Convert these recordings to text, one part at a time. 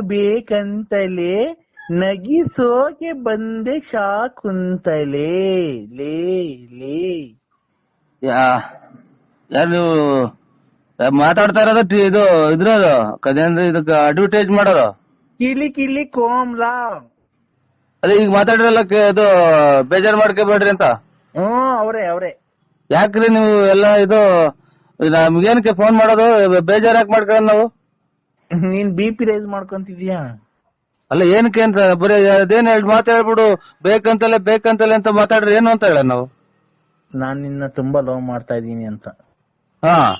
ಬೇಕಂತಲೇ ನಗಿಸೋಕೆ ಬಂದೆ ಶಾಕುಂತಲೇ ಲೇ ಲೇ. ಯಾರು ನೀವು ಮಾತಾಡ್ತಾ ಇರೋದು ಟಿ- ಇದು ಇದ್ರದು ಕದೇಂದ್ರ ಇದಕ್ಕೆ ಅಡ್ವರ್ಟೈಸ್ ಮಾಡೋರು? ಕಿಲಿ ಕಿಲಿ ಕೋಮ್ಲಾ. ಅದೇ ಈಗ ಮಾತಾಡಿರಲ್ಲ ಇದು ಬೇಜಾರ್ ಮಾಡ್ಕೋಬೇಡ್ರಿ ಅಂತ. ಹ್ಮ್ ಅವ್ರೆ ಅವ್ರೆ. ಯಾಕ್ರಿ ನೀವು ಎಲ್ಲ ಇದು ನಮ್ಗೇನಕ್ಕೆ ಫೋನ್ ಮಾಡೋದು? ಬೇಜಾರ್ ಯಾಕೆ ಮಾಡ್ಕೊಳ್ಳೋದು ನಾವು? ನೀನ್ ಬಿ ಪಿ ರೈಸ್ ಮಾಡ್ಕೊಂತಿದ್ಯಾ? ಅಲ್ಲ ಏನಕ್ಕೆ ಅಂತ? ಬರೀ ಅದೇನ್ ಹೇಳಿ ಮಾತಾಡ್ಬಿಡು. ಬೇಕಂತಲ್ಲ ಬೇಕಂತಲೇ ಬೇಕಂತಲೇ ಅಂತ ಮಾತಾಡ್ರಿ ಏನು ಅಂತ ಹೇಳ ನಾವು? ನಾನ್ ನಿನ್ನ ತುಂಬಾ ಲವ್ ಮಾಡ್ತಾ ಇದೀನಿ ಅಂತ. ಹಾ.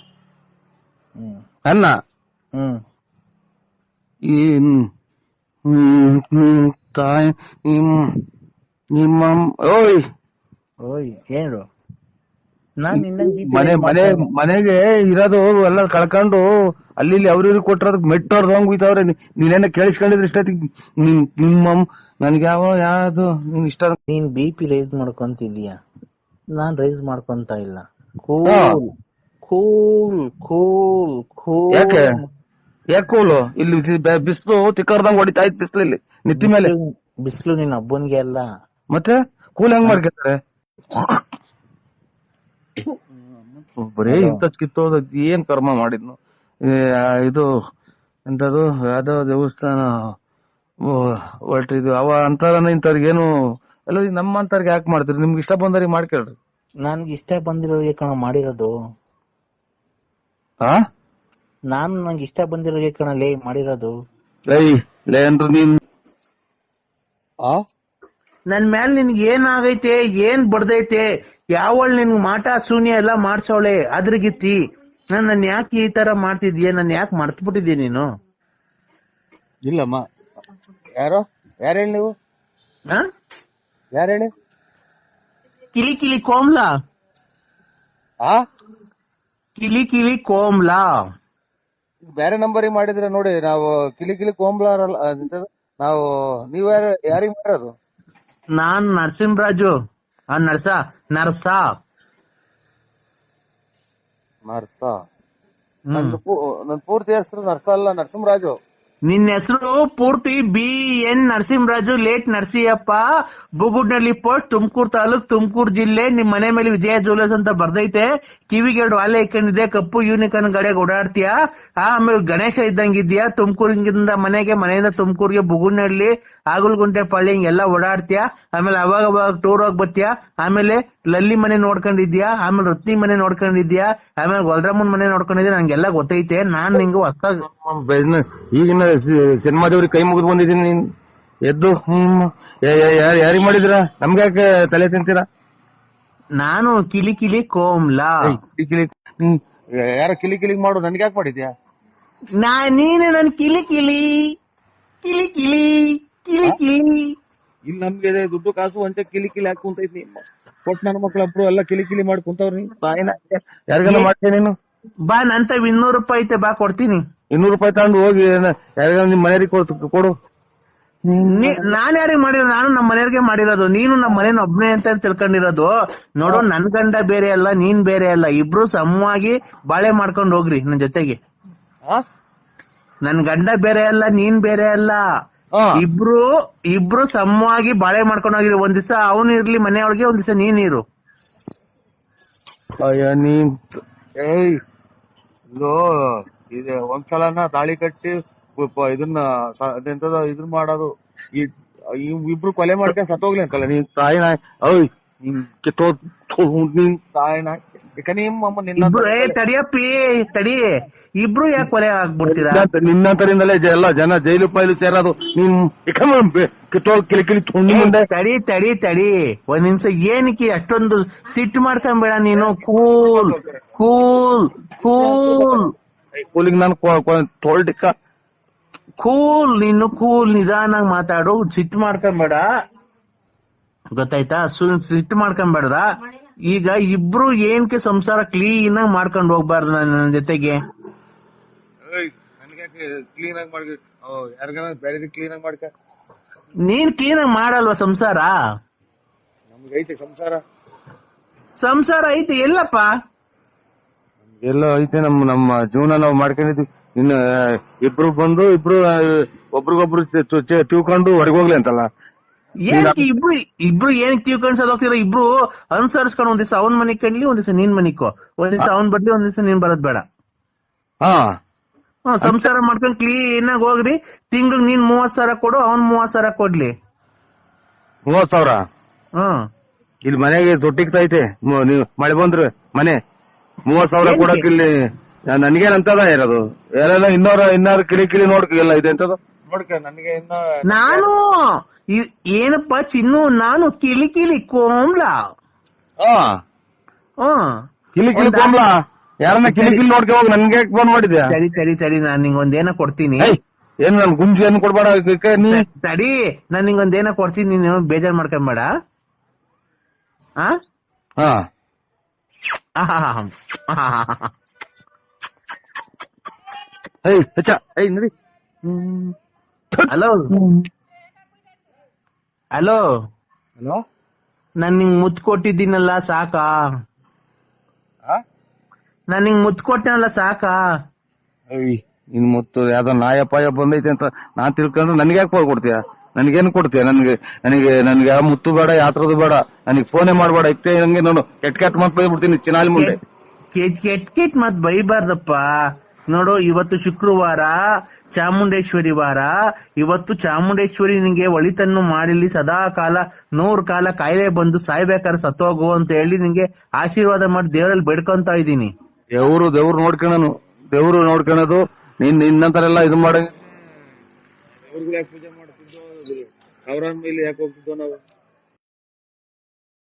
ಅನ್ನ? ಹ್ಮ್. ಈ ತಾಯಿ ನಿಮ್ ನಿಮ್ಮ ಓಯ್! ಓಯ್ ಏನು ಮನೆ ಮನೆ ಮನೆಗೆ ಇರೋದು ಎಲ್ಲ ಕಳ್ಕೊಂಡು ಅಲ್ಲಿ ಇಲ್ಲಿ ಅವ್ರ ಇವ್ರಿಗೆ ಕೊಟ್ಟಿರೋದಕ್ಕೆ ಮೆಟ್ಟೋರ್ದು ಹಂಗ್ ಹೋಯ್ತವ್ರೆ ನೀನೇನ ಕೇಳಿಸ್ಕೊಂಡಿದ್ರೆ ಇಷ್ಟೊತ್ತಿಗೆ ನಿಮ್ ನಿಮ್ಮ ನನ್ಗೆ ಯಾವ ಯಾವ್ದು ನೀನ್ ಇಷ್ಟ? ನೀನ್ ಬಿ ಪಿ ರೈಸ್ ಮಾಡ್ಕೊಂತಿದ್ಯಾ ನಾನ್ ರೈಸ್ ಮಾಡ್ಕೊಂತ ಇಲ್ಲ. ಹಾ. ಕೂಲ್ ಕೂಲ್ ಕೂಲ್ ಯಾಕೆ? ಯಾಕೆ ಕೂಲು ಇಲ್ಲಿ ಬಿಸಿಲು ತಿಕ್ಕರ್ದಂಗ್ ಹೊಡಿತಾ ಇತ್ತು ಬಿಸಿಲು ಇಲ್ಲಿ ನಿತ್ತಿ ಮೇಲೆ. ಬಿಸಿಲು ನಿನ್ ಹಬ್ಬನ್ಗೆ ಅಲ್ಲ. ಮತ್ತೆ? ಕೂಲ್ ಹೆಂಗ್ ಮಾಡ್ಕೊತಾರೆ ಬರೀ ಇಂಥ ಕಿತ್ತೋದ ಏನ್ ಕರ್ಮ ಮಾಡಿದ್ನು? ಏ, ಇದು ಎಂತದು ಯಾವ್ದೋ ದೇವಸ್ಥಾನ ಹೊರಟಿದ್ವಿ ಅವ ಅಂತಾರನ ಇಂಥವ್ರಿಗೇನು ಅಲ್ಲ ಎಲ್ಲ ನಮ್ಮ ಅಂತವ್ರಿಗೆ ಯಾಕೆ ಮಾಡ್ತೀರಿ? ನಿಮ್ಗೆ ಇಷ್ಟ ಬಂದವ್ರಿಗೆ ಮಾಡ್ಕೇಳ್ರಿ ನನ್ಗೆ ಇಷ್ಟ ಬಂದಿರೋರಿಗೆ ಕಣ ಮಾಡಿರೋದು. ಹಾ ನಾನು ನಂಗೆ ಇಷ್ಟ ಬಂದಿರೋರಿಗೆ ಕಣ ಲೇ ಮಾಡಿರೋದು. ಲೈ ಲೇ ಅಂದ್ರೆ ನೀನ್. ಆ? ನನ್ ಮ್ಯಾಲ್ ನಿನ್ಗೆ ಏನಾಗೈತೆ ಏನ್ ಬಡ್ದೈತೆ ಯಾವಳ್ ನಿನ್ ಮಾಟ ಶೂನ್ಯ ಎಲ್ಲ ಮಾಡ್ಸವಳೆ ಅದ್ರಗಿತ್ತಿ. ನಾನ್ ನನ್ ಯಾಕೆ ಈ ತರ ಮಾಡ್ತಿದ್ಯ? ನನ್ ಯಾಕೆ ಮರ್ತ್ಬಿಟ್ಟಿದ್ಯ ನೀನು? ಇಲ್ಲಮ್ಮ. ಯಾರೋ? ಯಾರು ಹೇಳಿ ನೀವು? ಆ? ಯಾರು ಹೇಳಿ ಕಿಲಿ ಕಿಲಿ ಕೋಮ್ಲಾ? ಆ? ಕಿಲಿ ಕಿಲಿ ಕೋಮ್ಲಾ? ಬೇರೆ ನಂಬರ್ ಮಾಡಿದ್ರೆ ನೋಡಿ ನಾವು ಕಿಲಿ ಕಿಲಿ ಕೋಂಬ್ಲಾರಲ್ಲ ಅದಂತದು, ನಾವು ನೀವ್ ಯಾರು ಯಾರಿಗ್ ಮಾಡೋದು ನಾನ್ ನರಸಿಂಹರಾಜು. ಆ ನರ್ಸ ನರ್ಸ. ನರ್ಸ. ನನ್ ಪೂರ್ತಿ ಹೆಸರು ನರ್ಸ ಅಲ್ಲ ನರಸಿಂಹರಾಜು. ನಿನ್ನ ಹೆಸರು ಪೂರ್ತಿ B N Narasimharaju, late Narasiyappa, Bugudnalli post, Tumakuru taluk, Tumakuru ಜಿಲ್ಲೆ. ನಿಮ್ ಮನೆ ಮೇಲೆ ವಿಜಯ ಜುವೆಲರ್ಸ್ ಅಂತ ಬರ್ದೈತೆ. ಕಿವಿಗೆ ಎರಡು ವಾಲೆ ಇಕ್ಕೊಂಡಿದೆ ಕಪ್ಪು ಯೂನಿಕಾರ್ನ್ ಗಾಡಿಯಾಗ ಓಡಾಡ್ತೀಯಾ? ಆಮೇಲೆ ಗಣೇಶ ಇದ್ದಂಗಿದ್ಯಾ ತುಮಕೂರಿಂದ ಮನೆಗೆ, ಮನೆಯಿಂದ ತುಮಕೂರಿಗೆ ಬುಗುಡ್ನಳ್ಳಿ ಆಗುಲ್ಗುಂಟೆ ಪಳ್ಳಿ ಹಿಂಗೆಲ್ಲ ಓಡಾಡ್ತೀಯಾ? ಆಮೇಲೆ ಅವಾಗ ಅವಾಗ ಟೂರ್ ಹೋಗಿ ಬರ್ತೀಯಾ? ಆಮೇಲೆ ಲಲ್ಲಿ ಮನೆ ನೋಡ್ಕೊಂಡಿದ್ಯಾ ಆಮೇಲೆ ರತ್ನಿ ಮನೆ ನೋಡ್ಕೊಂಡಿದ್ಯಾ ಆಮೇಲೆ ಗೊಲ್ರಮ್ಮನ್ ಮನೆ ನೋಡ್ಕೊಂಡಿದ್ಯಾ ನಂಗೆಲ್ಲ ಗೊತ್ತೈತೆ. ನಾನ್ ನಿಂಗೆ ಹೊಸ ಈಗಿನ ಸಿನಿಮಾದವ್ರಿಗೆ ಕೈ ಮುಗಿದು ಬಂದಿದ್ದೀನಿ ನೀನ್. ಎದ್ದು ಹ್ಮ್ ಯಾರಿಗ್ ಮಾಡಿದ್ರ? ನಮ್ಗೆ ಯಾಕೆ ತಲೆ ತಿಂತೀರ? ನಾನು ಕಿಲಿ ಕಿಲಿ ಕೋಮ್ಲಾ. ಕಿಲಿ ಕಿಲಿ ಹ್ಮ್ ಯಾರ ಕಿಲಿ ಕಿಲಿ ಮಾಡು ನನ್ಗೆ ಯಾಕೆ ಮಾಡಿದ್ಯಾ? ನಾ ನೀನೇ ನನ್ ಕಿಲಿ ಕಿಲಿ ಕಿಲಿ ಕಿಲಿ ಕಿಲಿ ಕಿಲಿ. ಇಲ್ಲಿ ನಮ್ಗೆ ಇದೆ ದುಡ್ಡು ಕಾಸು ಅಂತ ಕಿಲಿ ಕಿಲಿ ಹಾಕಿ ಕುಂತೈತಿ ಕೊಟ್ ನನ್ನ ಮಕ್ಳು ಅಪ್ರೂ ಎಲ್ಲ ಕಿಲಿ ಕಿಲಿ ಮಾಡಿ ಕುಂತವ್ರಿ ಬಾಯ್ ತಾಯಿನ ಯಾರಿಗೆಲ್ಲ ಮಾಡ್ತೀನಿ ನೀನು? ಬಾ ನಂತ ಇನ್ನೂರು ರೂಪಾಯಿ ಐತೆ ಬಾ ಕೊಡ್ತೀನಿ. ಇನ್ನೂರು ರೂಪಾಯಿ ತಗೊಂಡು ಹೋಗಿ ಯಾರಿಗಾನ ನಿಮ್ ಮನೆಯವ್ರಿಗೆ ಕೊಡ್ತು ಕೊಡು. ನೀ- ನಾನ್ ಯಾರಿಗೆ ಮಾಡಿರೋ ನಾನು ನಮ್ಮ ಮನೆಯವ್ರಿಗೆ ಮಾಡಿರೋದು. ನೀನು ನಮ್ಮ ಮನೇನ ಒಬ್ನೇ ಅಂತ ತಿಳ್ಕೊಂಡಿರೋದು. ನೋಡು ನನ್ ಗಂಡ ಬೇರೆ ಅಲ್ಲ ನೀನ್ ಬೇರೆ ಅಲ್ಲ. ಇಬ್ರು ಸಮವಾಗಿ ಬಾಳೆ ಮಾಡ್ಕೊಂಡು ಹೋಗ್ರಿ ನನ್ ಜೊತೆಗೆ? ನನ್ ಗಂಡ ಬೇರೆ ಅಲ್ಲ ನೀನ್ ಬೇರೆ ಅಲ್ಲ. ಇಬ್ರು ಇಬ್ರು ಸಮವಾಗಿ ಬಾಳೆ ಮಾಡ್ಕೊಂಡು ಹೋಗಿರಿ. ಒಂದ್ ದಿವಸ ಅವನು ಇರ್ಲಿ ಮನೆಯೊಳಗೆ ಒಂದ್ ದಿವಸ ನೀನ್ ಇರು. ಅಯ್ಯ ನೀನ್ ಇದು ಒಂದ್ಸಲನ ತಾಳಿ ಕಟ್ಟಿ ಪ- ಇದನ್ನ ಸ- ಅದೆಂತದ ಇದನ್ ಮಾಡೋದು. ಈ ಇವ್ ಇಬ್ರು ಕೊಲೆ ಮಾಡ್ಕೊಂಡ್ ಸತ್ತೋಗ್ಲಿ ಅಂತಲ್ಲ. ನೀನ್ ತಾಯಿ ನಾಯ್ ನೀನ್ ಕಿತ್ತೋ ಥು, ನೀನ್ ತಾಯಿ ನಾಯ್. ಯಾಕ ನಿಮ್ಮ ಅಮ್ಮ ನಿನ್ನ ಇಬ್ರು ಏ ತಡಿಯಪ್ಪಿ ತಡಿ. ಇಬ್ರು ಯಾಕೆ ಕೊಲೆ ಆಗ್ಬಿಡ್ತೀರಾ? ನಿನ್ನಂತರಿಂದಲೇ ಜ- ಎಲ್ಲ ಜನ ಜೈಲು ಪೈಲು ಸೇರೋದು. ನಿಮ್ ಕಿತ್ತೋಲ್ ಬೆ- ಕಿತ್ತೋ ಕಿಲಿ ಕಿಲಿ ತುಂಡಿ ಮುಂದೆ. ತಡಿ ತಡಿ ತಡಿ. ಒಂದ್ ನಿಮಿಷ ಏನಕ್ಕೆ ಅಷ್ಟೊಂದು ಸಿಟ್ಟು ಮಾಡ್ಕೊಂಬೇಡ ನೀನು? Cool cool cool. ಕೂಲಿಗೆ ನಾನು ತೋಲ್ಟಿಕ್ಕ ಕೂಲ್ ನೀನು ಕೂಲ್ ನಿಧಾನಾಗ್ ಮಾತಾಡು ಸಿಟ್ಟು ಮಾಡ್ಕೊಂಬೇಡ ಗೊತ್ತಾಯ್ತಾ? ಸಿಟ್ಟು ಮಾಡ್ಕೊಂಬೇಡ ಈಗ ಇಬ್ರು ಏನ್ಕೆ ಸಂಸಾರ ಕ್ಲೀನ್ ಆಗಿ ಮಾಡ್ಕೊಂಡು ಹೋಗ್ಬಾರ್ದು ನನ್ನ ಜೊತೆಗೆ? ಕ್ಲೀನ್ ಆಗಿ ಮಾಡ್ಕ ಯಾರಿಗಾನ ಬೇರೆ ಕ್ಲೀನ್ ಆಗಿ ಮಾಡ್ಕ? ನೀನ್ ಕ್ಲೀನ್ ಆಗಿ ಮಾಡಲ್ವಾ ಸಂಸಾರ? ನಮ್ಗೆ ಐತೆ ಸಂಸಾರ. ಸಂಸಾರ ಐತೆ ಎಲ್ಲಪ್ಪ. ಎಲ್ಲ ಐತೆ ನಮ್ ನಮ್ಮ ಜೀವನ ನಾವು ಮಾಡ್ಕೊಂಡಿದ್ವಿ. ಇನ್ನು ಇಬ್ರು ಬಂದು ಇಬ್ರು ಆ, ಒಬ್ರಿಗೊಬ್ರು ತಿಳ್ಕೊಂಡು ಹೊರಗೆ ಹೋಗ್ಲಿ ಅಂತಲ್ಲ. ಏನಕ್ಕೆ ಇಬ್ರು ಇಬ್ರು ಏನ್ ಹೋಗ್ತೀರ? ಇಬ್ರು ಅನುಸರಿಸ್ಕೊಂಡು ಒಂದ್ ದಿವಸ ಅವನ್ ಮನೆ ಕಣ್ಲಿ ಒಂದ್ ದಿವಸ ನೀನ್ ಮನಿಕೋ ಒಂದ್ ದಿವಸ ಅವನ್ ಬರ್ಲಿ ಒಂದ್ ದಿವಸ ನೀನ್ ಬರೋದ್ ಬೇಡ. ಹಾ. ಹ್ಮ್ ಸಂಸಾರ ಮಾಡ್ಕೊಂಡ್ ಕ್ಲೀನ್ ಆಗಿ ಹೋಗ್ರಿ. ತಿಂಗ್ಳಿಗ್ ನೀನ್ ಮೂವತ್ ಸಾವಿರ ಕೊಡು ಅವನ್ ಮೂವತ್ ಸಾವಿರ ಕೊಡ್ಲಿ. ಮೂವತ್ ಸಾವಿರ? ಹ್ಮ್. ಇಲ್ಲಿ ಮನೆಗೆ ಮು- ನೀವು ಮಳೆ ಬಂದ್ರೆ ಮನೆ. ಮೂವತ್ ಸಾವಿರ? ಕೊಡಕ್ ಇಲ್ಲಿ ನನ್ಗೇನಂತದ ಇರೋದು? ಎಲ್ಲ ಇನ್ನೋರ ಇನ್ನಾರು ಕಿಡಿ ಕಿಡಿ ನೋಡ್ಕಿಲ್ಲ ಇದೆ ಅಂತದ? ನೋಡ್ಕ ನನಗೆ ಇನ್ನ ನಾನು ಇ- ಏನಪ್ಪಾ ಚಿನ್ನು ನಾನು ಕಿಲಿ ಕಿಲಿ ಕೋಮ್ಲ? ಹಾ. ಹ್ಮ್ ಕಿಲಿ ಕಿಲಿ ಒಂದ್ ಯಾರನ್ನ ಕಿಲಿ ಕಿಲಿ ನೋಡ್ಕೆ ಹೋಗಿ ನನ್ಗೆ ಫೋನ್ ಮಾಡಿದ್ಯಾ? ಸರಿ ಸರಿ ಸರಿ ನಾನ್ ನಿಂಗೊಂದೇನ ಏನೋ ಕೊಡ್ತೀನಿ. ಏಯ್ ಏನ್ ನನ್ ಗುಂಜು ಏನ್ ಕೊಡ್ಬೇಡ ನೀ? ತಡಿ ನಾನ್ ನಿಂಗೊಂದೇನ ಏನೋ ಕೊಡ್ತೀನಿ ನೀನು ಬೇಜಾರ್ ಮಾಡ್ಕೊಂಬೇಡ ಆ? ಹಾ. ಏಯ್ ಹೆಚ್ಚ ಏಯ್ ನಡಿ ಹಲೋ ಹಲೋ ಹಲೋ ನಾನ್ ನಿಂಗ್ ಮುತ್ ಕೊಟ್ಟಿದ್ದೀನಲ್ಲ ಸಾಕಾ? ನಾನ್ ನಿಂಗ್ ಮುತ್ ಕೊಟ್ಟನಲ್ಲ ಸಾಕಾ? ಏಯ್ ನಿನ್ ಮುತ್ತು ಯಾವ್ದೋ ನಾಯಪ್ಪ ಪಾಯ ಬಂದೈತೆ ಅಂತ ನಾನ್ ತಿಳ್ಕೊಂಡ್ರೆ ನನ್ಗೆ ಯಾಕೆ ಕೊಡ್ತೀಯ? ನನ್ಗೇನ್ ಕೊಡ್ತೀಯ? ನನ್ಗೆ ನನಗೆ ನನ್ಗೆ ಯಾವ ಮುತ್ತು ಬೇಡ ಯಾತ್ರದ ಬೇಡ. ನನಗೆ ಫೋನೇ ಮಾಡ್ಬೇಡ ಇತ್ತೆ ನಂಗೆ ನೋಡು. ಕೆಟ್ಟ ಕೆಟ್ಟ ಮತ್ ಬೈದ್ಬಿಡ್ತೀನಿ ಚಿನಾಲಿ ಮುಂದೆ. ಕೆಟ್ ಕೆಟ್ ಕೆಟ್ ಮತ್ ಬೈಬಾರ್ದಪ್ಪ. ನೋಡು ಇವತ್ತು ಶುಕ್ರವಾರ ಚಾಮುಂಡೇಶ್ವರಿ ವಾರ. ಇವತ್ತು ಚಾಮುಂಡೇಶ್ವರಿ ನಿಂಗೆ ಒಳಿತನ್ನು ಮಾಡಿಲಿ ಸದಾ ಕಾಲ ನೂರ್ ಕಾಲ ಕಾಯಿಲೆ ಬಂದು ಸಾಯ್ಬೇಕಾದ್ರೆ ಸತ್ತೋಗು ಅಂತ ಹೇಳಿ ನಿಂಗೆ ಆಶೀರ್ವಾದ ಮಾಡಿ ದೇವರಲ್ಲಿ ಬೇಡ್ಕೊಂತ ಇದ್ದೀನಿ. ದೇವ್ರು ದೇವ್ರು ನೋಡ್ಕೊಳನು ದೇವ್ರು ನೋಡ್ಕೊಳೋದು ನಿನ್ ನಿನ್ನಂತರೆಲ್ಲ ಇದು ಮಾಡ खबरन मिली है कोक दोनों